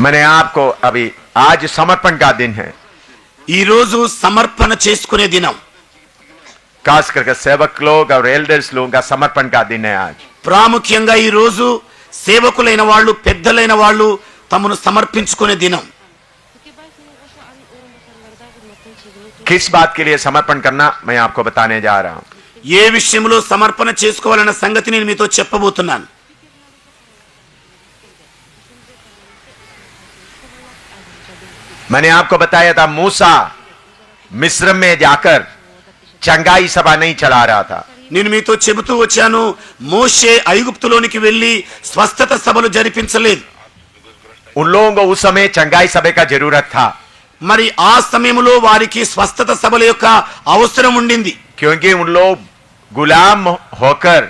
मैंने आपको अभी आज समर्पण का दिन है ఈ రోజు సమర్పణ చేసుకునే దినం खास करके सेवक लोग और एल्डर्स लोगों का समर्पण का दिन है आज ప్రాముఖ్యంగా ఈ రోజు సేవకులైన వాళ్ళు పెద్దలైన వాళ్ళు తమను సమర్పించుకునే దినం Porque vai que o negócio ali, o negócio guardado no tempo किस बात के लिए समर्पण करना मैं आपको बताने जा रहा हूं ఏ విషయంలో సమర్పణ చేసుకోవాలన్న సంగతి నేను మీతో చెప్పబోతున్నాను मैंने आपको बताया था मूसा मिस्र में जाकर चंगाई सभा नहीं चला रहा था నేను మీతో చెబుతూ వచ్చాను మోషే ఐగుప్తులోనికి వెళ్లి స్వస్థత సభలు జరిపించలేదు उन लोगों को उस समय चंगाई सभा का जरूरत था మరి ఆ సమయంలో వారికి స్వస్థత సభల యొక్క అవసరం ఉండింది क्योंकि उन लोग गुलाम होकर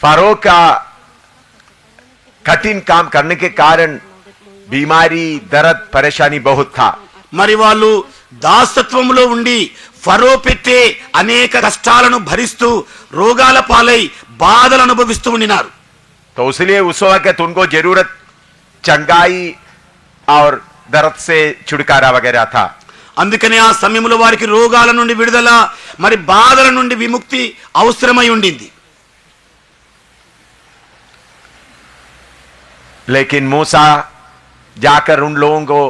फारो का कठिन काम करने के कारण बीमारी दर्द परेशानी बहुत था మరి వాళ్ళు దాసత్వంలో ఉండి ఫరో పెట్టే అనేక కష్టాలను భరిస్తూ రోగాల పాలై బాధలు అనుభవిస్తూ ఉండినారు तो इसलिए उस वक्त उनको जरूरत चंगाई और दर्द से छुटकारा वगैरह था అందుకని ఆ సమయంలో వారికి రోగాల నుండి విడుదల మరి బాధల నుండి విముక్తి అవసరమై ఉండింది लेकिन मूसा जाकर उन लोगों को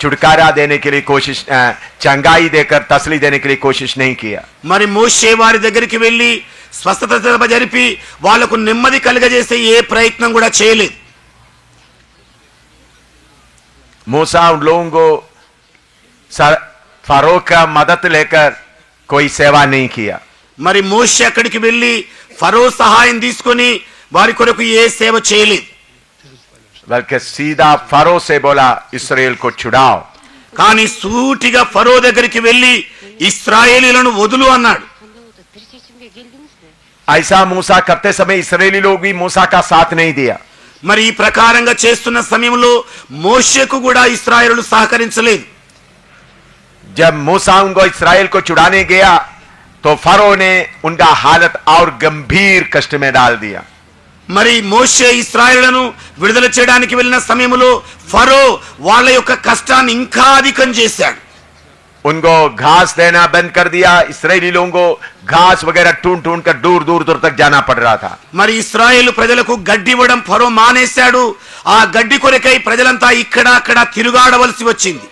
छुटकारा देने के लिए कोशिश अ, चंगाई देकर तसली देने के लिए कोशिश नहीं किया మరి మోషే వారి దగ్గరికి వెళ్ళి స్వస్థత సభ జరిపి వాళ్లకు నెమ్మది కలుగజేసే ఏ ప్రయత్నం కూడా చేయలేదు मूसा उन लोगों को ఫరోక్ మదత్ లేకర్ కోయి సేవా నీకియా. మరి మోషే అక్కడికి వెళ్ళి ఫరో సహాయం తీసుకొని వారి కొరకు ఏ సేవ చేయలేదు. బల్కే సీదా ఫరో సే బోలా ఇస్రాయేల్ కో చుడావ్. కానీ సూటిగా ఫరో దగ్గరికి వెళ్ళి ఇస్రాయేలీలను వదులు అన్నాడు. ఐసా మూసా కత్తే సమయ ఇస్రాయేలీలో మూసా కా సాత్ నహీ దియా. మరి ఈ ప్రకారంగా చేస్తున్న సమయంలో మోషేకు కూడా ఇస్రాయేలు సహకరించలేదు. जब मूसा उनको इसराइल को छुड़ाने गया तो फरो ने उनका हालत और गंभीर कष्ट में डाल दिया మరి మోషే ఇస్రాయేళ్లను విడుదల చేయడానికి వెళ్ళిన సమయంలో ఫరో వాళ్ళ యొక్క కష్టాన్ని ఇంకా అధికం చేశాడు उनको घास देना बंद कर दिया इसराइली लोगों को घास वगैरह ढूंढ ढूंढ कर दूर दूर दूर तक जाना पड़ रहा था మరి ఇస్రాయేల్ ప్రజలకు గడ్డి ఇవ్వడం ఫరో మానేశాడు ఆ గడ్డి కొరకై ప్రజలంతా ఇక్కడ అక్కడ తిరుగాడవలసి వచ్చింది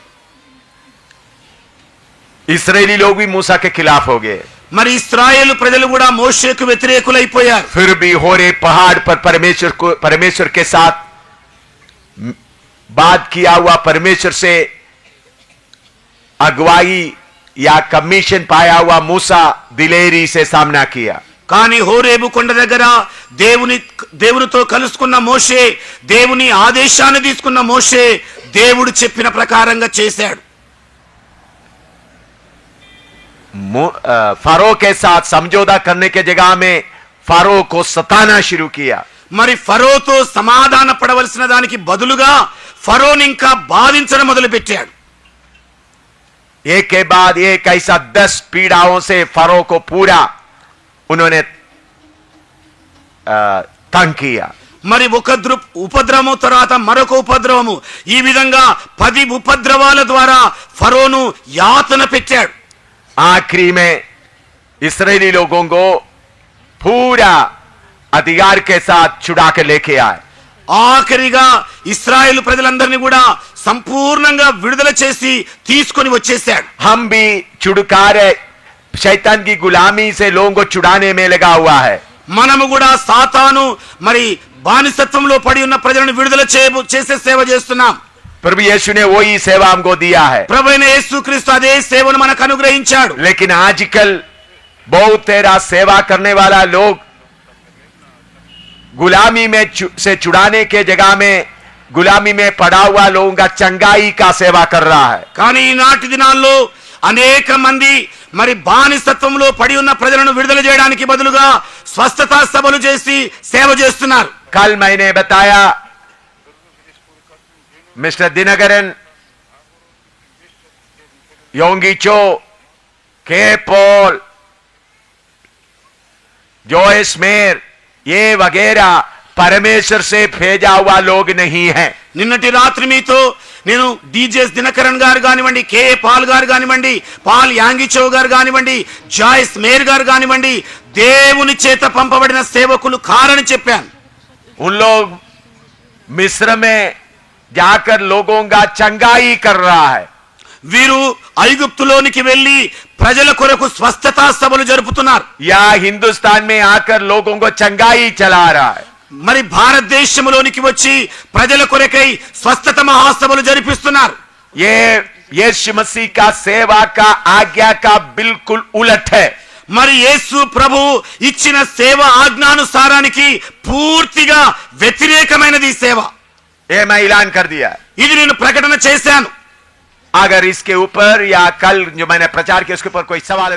इसराइली लोग भी मूसा के खिलाफ हो गए మరి ఇస్రాయేల్ ప్రజలు కూడా మోషేకు వ్యతిరేకులైపోయారు फिर भी हो रहे पहाड़ पर परमेश्वर को परमेश्वर के साथ म- बात किया हुआ परमेश्वर से अगुवाई या कमीशन पाया हुआ मूसा दिलेरी से सामना किया కానీ హోరేబు కొండ దగ్గర దేవుని దేవునితో కలుసుకున్న మోషే దేవుని ఆదేశాన్ని తీసుకున్న మోషే దేవుడు చెప్పిన ప్రకారంగా చేశాడు फारो के साथ समझौता करने के जगह में फारो को सताना शुरू किया మరి ఫరోతో సమాధాన పడవలసిన దానికి బదులుగా ఫరోని ఇంకా బాధించడం మొదలు పెట్టాడు एक के बाद एक ऐसा दस पीड़ाओं से फारो को पूरा उन्होंने अ, तंग किया మరి ఒక దృ ఉపద్రవము తర్వాత మరొక ఉపద్రవము ఈ విధంగా పది ఉపద్రవాల ద్వారా ఫరోను యాతన పెట్టాడు आखिरी में इसराइली लोगों को पूरा अधिकार के साथ छुड़ा के लेके आए ఆఖరిగా ఇస్రాయేల్ ప్రజలందరినీ కూడా సంపూర్ణంగా విడుదల చేసి తీసుకొని వచ్చేసాడు हम भी छुड़कारे शैतान की गुलामी से लोगों को छुड़ाने में लगा हुआ है మనము కూడా సాతాను మరి బానిసత్వంలో పడి ఉన్న ప్రజలను విడుదల చేయ చేసే సేవ చేస్తున్నాం प्रभु यीशु ने वही सेवा हमको दिया है ప్రభైన యేసుక్రీస్తు అదే సేవను మనకు అనుగ్రహించాడు लेकिन आजकल बहुत तेरा सेवा करने वाला लोग गुलामी में छु- से छुड़ाने के जगह में गुलामी में पड़ा हुआ लोगों का चंगाई का सेवा कर रहा है కానీ ఈనాటి దినాల్లో అనేక మంది మరి బానిసత్వంలో పడి ఉన్న ప్రజలను విడుదల చేయడానికి బదులుగా స్వస్థత సభలు చేసి సేవ చేస్తున్నారు कल मैंने बताया mister Dinakaran Yonggi Cho K Paul Joyce Meyer ఏ వగేరా పరమేశ్వర్ సే భేజా హువా లోగ్ నహీ హై నిన్నటి రాత్రి మీతో నేను డీజేస్ దినకరణ్ గారు కానివ్వండి కే పాల్ గారు కానివ్వండి పాల్ యాంగిచో గారు కానివ్వండి జాయిస్ మేర్ గారు కానివ్వండి దేవుని చేత పంపబడిన సేవకులు కారని చెప్పాను. ఉన్లో మిశ్రమే జాకర్ లోగోంగా చంగాయి కర్రా వీరు ఐగుప్తులోనికి వెళ్ళి ప్రజల కొరకు స్వస్థత సభలు జరుపుతున్నారు. యా హిందుస్థాన్ మే ఆకర్ లోగోంగో చంగాయి చలారా మరి భారతదేశంలోనికి వచ్చి ప్రజల కొరకై స్వస్థత మహాసభలు జరిపిస్తున్నారు. ఏ యేసు మసీ కా సేవా కా కా బిల్కుల్ ఉలట్ హై మరి యేసు ప్రభు ఇచ్చిన సేవ ఆజ్ఞానుసారానికి పూర్తిగా వ్యతిరేకమైనది సేవ. ये मैं ऐलान कर दिया है। ఇది నేను ప్రకటన చేశాను अगर इसके ऊपर या कल जो मैंने प्रचार किया उसके ऊपर कोई सवाल है